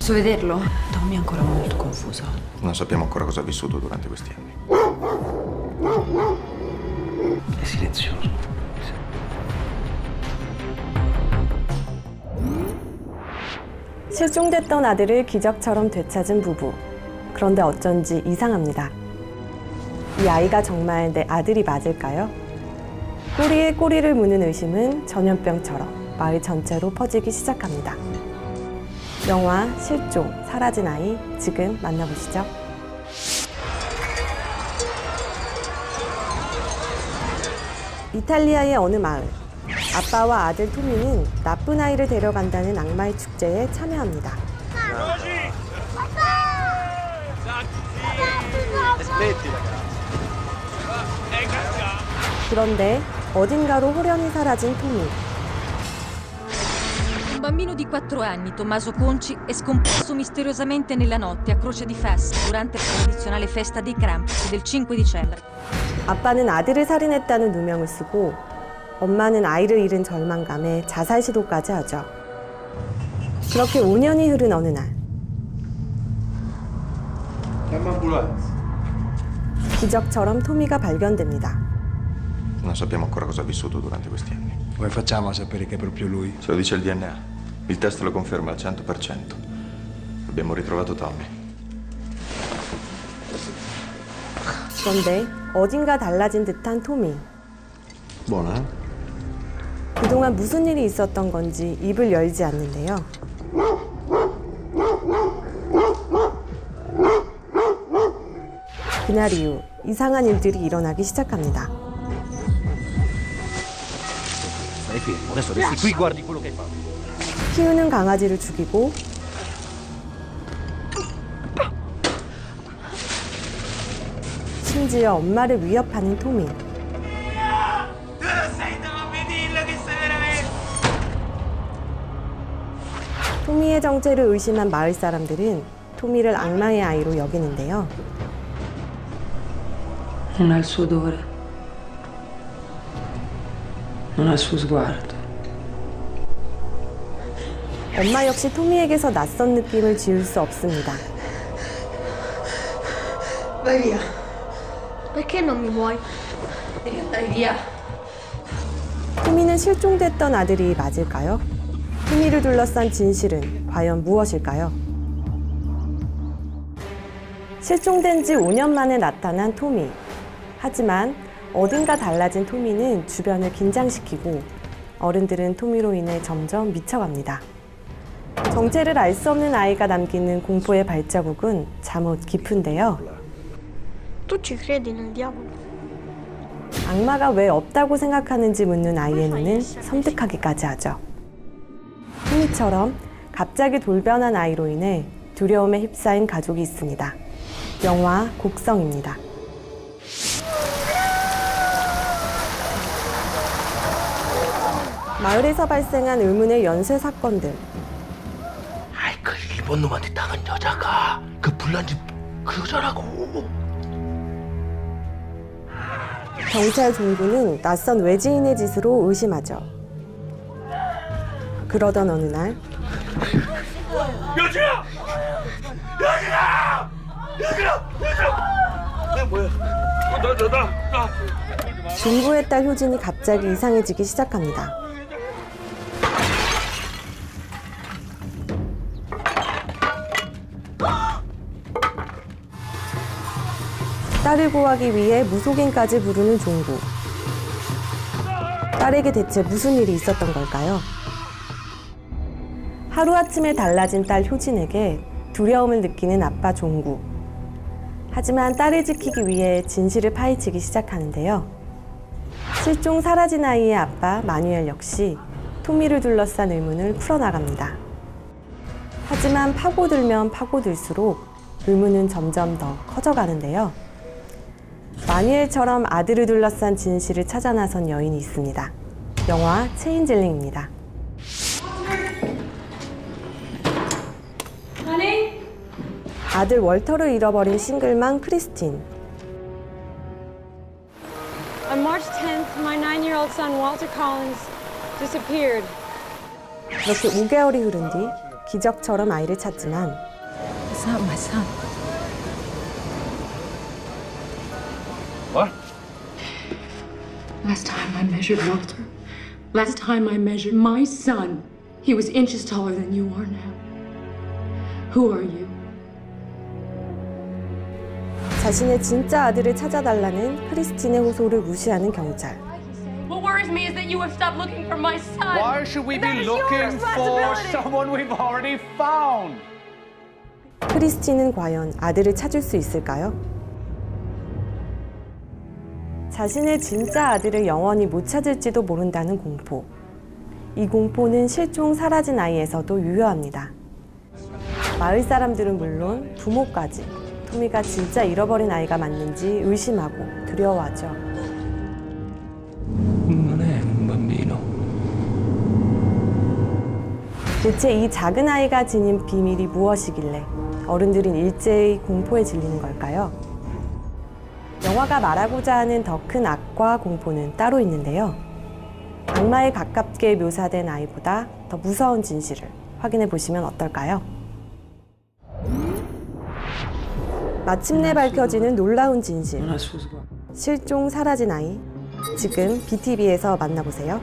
Posso vederlo? Tommy è ancora molto confuso. Non sappiamo ancora cosa ha vissuto durante questi anni. È silenzioso. 실종됐던 아들을 기적처럼 되찾은 부부. 그런데 어쩐지 이상합니다. 이 아이가 정말 내 아들이 맞을까요? 꼬리에 꼬리를 무는 의심은 전염병처럼 마을 전체로 퍼지기 시작합니다. 영화 실종, 사라진 아이 지금 만나보시죠. 이탈리아의 어느 마을. 아빠와 아들 토미는 나쁜 아이를 데려간다는 악마의 축제에 참여합니다. 그런데 어딘가로 호련히 사라진 토미. Un bambino di 4 anni, Tommaso Conci, è scomparso misteriosamente nella notte a Croce di Fassa durante la tradizionale festa dei Krampus del 5 dicembre. 아빠는 아들을 살인했다는 누명을 쓰고 엄마는 아이를 잃은 절망감에 자살 시도까지 하죠. 그렇게 5년이 흐른 어느 날 기적처럼 토미가 발견됩니다. Non sappiamo ancora cosa ha vissuto durante questi anni. Come facciamo a sapere che è proprio lui? Se lo dice il DNA, Il test lo conferma al 100%. Abbiamo ritrovato Tommy. 그런데 어딘가 달라진 듯한 토미. Eh? 그동안 무슨 일이 있었던 건지 입을 열지 않는데요. 그날 이후 이상한 일들이 일어나기 시작합니다. Stai fermo, adesso resti qui, guardi quello che hai fatto. 키우는 강아지를 죽이고 심지어 엄마를 위협하는 토미. 토미의 정체를 의심한 마을 사람들은 토미를 악마의 아이로 여기는데요. Non ha il suo odore. Non ha il suo sguardo. 엄마 역시 토미에게서 낯선 느낌을 지울 수 없습니다. Andare via. 토미는 실종됐던 아들이 맞을까요? 토미를 둘러싼 진실은 과연 무엇일까요? 실종된 지 5년 만에 나타난 토미. 하지만 어딘가 달라진 토미는 주변을 긴장시키고 어른들은 토미로 인해 점점 미쳐갑니다. 정체를 알 수 없는 아이가 남기는 공포의 발자국은 잠옷 깊은데요. 악마가 왜 없다고 생각하는지 묻는 아이의 눈은 섬뜩하기까지 하죠. 토미처럼 갑자기 돌변한 아이로 인해 두려움에 휩싸인 가족이 있습니다. 영화 곡성입니다. 마을에서 발생한 의문의 연쇄 사건들. 그 일본 놈한테 당한 여자가 그 불난 집 그 여자라고. 경찰 종부는 낯선 외지인의 짓으로 의심하죠. 그러던 어느 날 여주야! 여주야! 여주야! 여주야! 뭐야? 나, 나, 나, 나. 종부의 딸 효진이 갑자기 이상해지기 시작합니다. 딸을 구하기 위해 무속인까지 부르는 종부. 딸에게 대체 무슨 일이 있었던 걸까요? 하루아침에 달라진 딸 효진에게 두려움을 느끼는 아빠 종구. 하지만 딸을 지키기 위해 진실을 파헤치기 시작하는데요. 실종 사라진 아이의 아빠 마뉴엘 역시 토미를 둘러싼 의문을 풀어나갑니다. 하지만 파고들면 파고들수록 의문은 점점 더 커져가는데요. 마뉴엘처럼 아들을 둘러싼 진실을 찾아 나선 여인이 있습니다. 영화 체인질링입니다. 아들 월터를 잃어버린 싱글맘 크리스틴. On March 10th, my nine year old son Walter Collins disappeared. 그렇게 5개월이 흐른 뒤 기적처럼 아이를 찾지만 It's not my son. What? Last time I measured Walter, last time I measured my son, he was inches taller than you are now. Who are you? 자신의 진짜 아들을 찾아달라는 크리스틴의 호소를 무시하는 경찰. What worries me is that you have stopped looking for my son. Why should we That be is your looking for responsibility. someone we've already found? 크리스틴은 과연 아들을 찾을 수 있을까요? 자신의 진짜 아들을 영원히 못 찾을지도 모른다는 공포. 이 공포는 실종 사라진 아이에서도 유효합니다. 마을 사람들은 물론 부모까지 토미가 진짜 잃어버린 아이가 맞는지 의심하고 두려워하죠. 대체 이 작은 아이가 지닌 비밀이 무엇이길래 어른들은 일제히 공포에 질리는 걸까요? 영화가 말하고자 하는 더 큰 악과 공포는 따로 있는데요. 악마에 가깝게 묘사된 아이보다 더 무서운 진실을 확인해 보시면 어떨까요? 마침내 밝혀지는 놀라운 진실. 실종 사라진 아이. 지금 BTV에서 만나보세요.